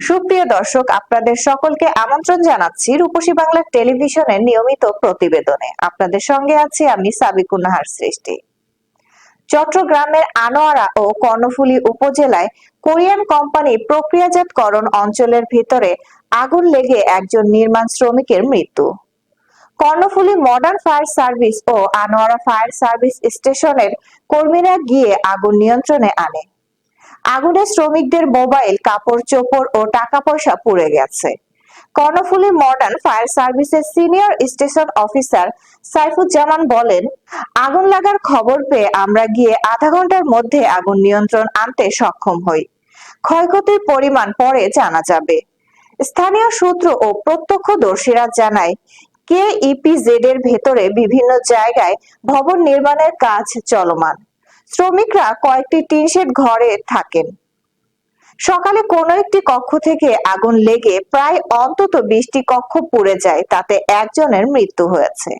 সুপ্রিয় দর্শক, আপনাদের সকলকে আমন্ত্রণ জানাচ্ছি রূপসী বাংলা টেলিভিশনের নিয়মিত প্রতিবেদনে। আপনাদের সঙ্গে আছি আমি সাবিকুন নাহার সৃষ্টি। চট্টগ্রামের আনোয়ারা ও কর্ণফুলী উপজেলায় কোরিয়ান কোম্পানি প্রক্রিয়াজাতকরণ অঞ্চলের ভিতরে আগুন লেগে একজন নির্মাণ শ্রমিকের মৃত্যু। কর্ণফুলী মডার্ন ফায়ার সার্ভিস ও আনোয়ারা ফায়ার সার্ভিস স্টেশনের কর্মীরা গিয়ে আগুন নিয়ন্ত্রণে আনে। আগুনে শ্রমিকদের মোবাইল, কাপড় চোপড় ও টাকা পয়সা পুড়ে গেছে। কর্ণফুলী মডার্ন ফায়ার সার্ভিসের সিনিয়র স্টেশন অফিসার সাইফুজ্জামান বলেন, আগুন লাগার খবর পেয়ে আমরা গিয়ে আধা ঘণ্টার মধ্যে আগুন নিয়ন্ত্রণ আনতে সক্ষম হই। ক্ষয়ক্ষতির পরিমাণ পরে জানা যাবে। স্থানীয় সূত্র ও প্রত্যক্ষদর্শীরা জানায় কে ইপিজেড এর ভেতরে বিভিন্ন জায়গায় ভবন নির্মাণের কাজ চলমান। শ্রমিকরা কয়েকটি টিন শেড ঘরে থাকেন। সকালে কোনো একটি কক্ষ থেকে আগুন লেগে প্রায় অন্তত বিশটি কক্ষ পুড়ে যায়, তাতে একজনের মৃত্যু হয়েছে।